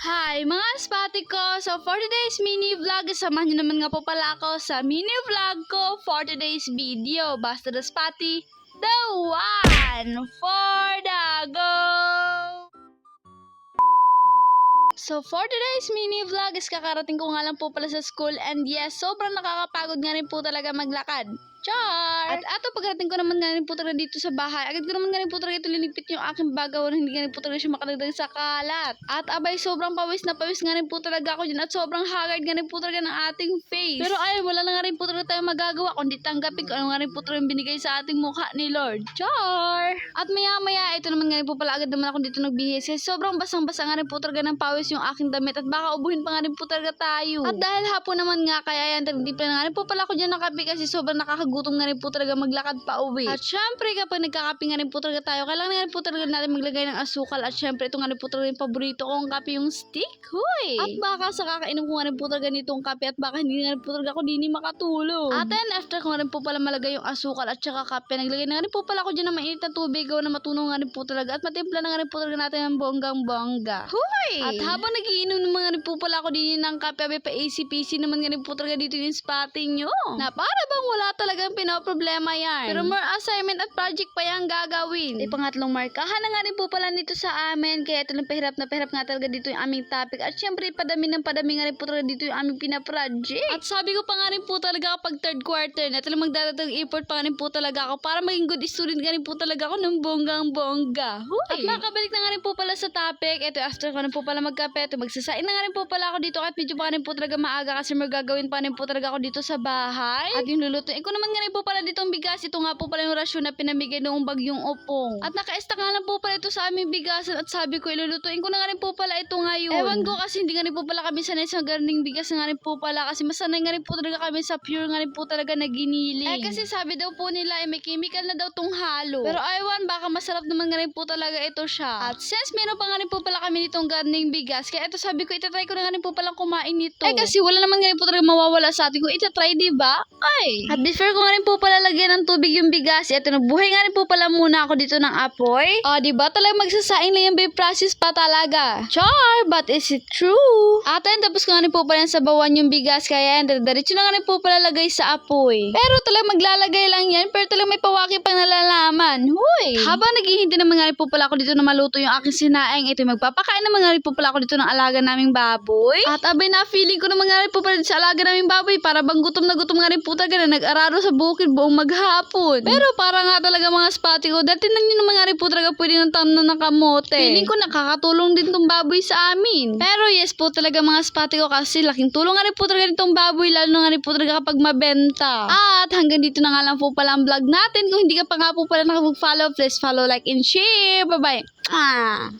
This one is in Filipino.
Hi mga spati ko! So for today's mini vlog, samahan nyo naman nga po pala ako sa mini vlog ko for today's video. Basta the spati, the one for the go! So for today's mini vlog is kakarating ko nga lang po pala sa school and yes, sobrang nakakapagod nga rin po talaga maglakad. Char! At ato pagdating ko naman nga rin po talaga dito sa bahay, agad ko naman nga rin po talaga ito linipit yung aking bagaw na hindi nga rin po talaga siya makadagdag sa kalat. At abay, sobrang pawis na pawis nga rin po talaga ako dyan at sobrang haggard nga rin po talaga ng ating face. Pero ayun, wala na nga rin po talaga tayo magagawa kundi tanggapin kung ano nga rin po talaga yung binigay sa ating mukha ni Lord. Char! At maya maya, ito naman nga rin po pala agad naman ako dito nagbihis sobrang basang-basa nga rin po talaga ng pawis yung aking damit at baka ubuhin pa nga rin po talaga tayo. At dahil hapon naman nga, kaya yan, hindi pa nga rin po pala ako dyan nakapi kasi sobrang nakakagutom nga rin po talaga maglakad pa uwi. At syempre, kapag nagkakapi nga rin po talaga tayo, kailangan nga rin po talaga natin maglagay ng asukal at syempre, ito nga rin po talaga yung paborito kong kape, yung stick. Huy! At baka sa kakainom ko nga rin po talaga nitong kape at baka hindi nga rin po talaga ako dini makatulog. At then, after ko nga rin po pala malagay yung asukal at saka kape, naglagay na nga rin po pala ako dyan ng mainit na tubig gawa na matunaw nga rin po talaga at matimpla na nga rin po talaga natin ng bonggang-bongga. Huy! At habang nagiinom naman nga rin po pala ako din ng kape, abe pa ACPC naman nga rin po talaga dito yung spotting nyo. Na para bang wala talagang pinoproblema yan. Pero more assignment at project pa yan gagawin. Ay pangatlong markahan na nga rin po pala nito sa amin. Kaya ito lang pahirap na pahirap nga talaga dito yung aming topic. At syempre padami ng padami nga rin po talaga dito yung aming pinaproject. At sabi ko pa nga rin po talaga kapag third quarter na talagang magdadadag effort pa nga rin po talaga ako para maging good student nga rin po talaga ako ng bonggang bongga. At makabalik na nga rin po pala sa topic. Ito after ko na po pala magkape. Ito magsasain na nga rin po pala ako dito kahit medyo pa nga rin po talaga maaga kasi magagawin pa rin po talaga ako dito sa bahay. At yung lulutuin ko naman nga rin po pala dito ang bigas. Ito nga po pala yung rasyon na pinamigay noong bagyong opong. At naka-esta nga lang po pala ito sa aming bigasan at sabi ko ilulutuin ko na nga rin po pala ito ngayon. Ewan ko kasi hindi nga rin po pala kami sanay sa gardening bigas nga rin po pala kasi masanay nga rin po talaga kami sa pure nga rin po talaga na giniling. Eh kasi sabi daw po nila eh may chemical na daw tong halo. Pero aywan baka masarap naman nga rin po talaga ito siya. At since meron pa nga rin po pala kami nitong gardening bigas kaya ito sabi ko itatry ko na nga rin po palang kumain nito. Eh kasi wala naman nga rin po talaga mawawala sa atin kung itatry diba? Ay! At before ko nga rin po pala lagyan ng tubig yung bigas, ito nabuhay nga rin po pala muna ako dito ng apoy. O, di ba talaga magsasaing lang yung babe process pa talaga. Char! But is it true? At ayun, tapos ko nga rin po pala sa bawan yung bigas, kaya yan, diretso na nga rin po pala lagay sa apoy. Pero talaga maglalagay lang yan, pero talaga may pawaki pang nalalaman. Huy! Habang naghihintay nga rin po pala ako dito na maluto yung aking sinaing, ito yung magpapakain nga rin po pala ako dito ng alaga naming baboy. At abay na feeling ko nga rin po pala sa alaga naming baboy, para bang gutom na gutom nga rin po talaga na nag-araro sa bukid buong maghapon. Pero para nga talaga mga spati ko, dati na nyo naman nga rin po talaga pwede ng tamnan ng kamote. Feeling ko nakakatulong din tong baboy sa amin. Pero yes po talaga mga spati ko kasi laking tulong nga rin po talaga nitong baboy lalo na nga rin po talaga kapag mabenta. At hanggang dito na nga lang po pala ang vlog natin. Kung hindi ka pa nga po pala nakapag-follow, please follow, like, and share. Bye-bye. Ah.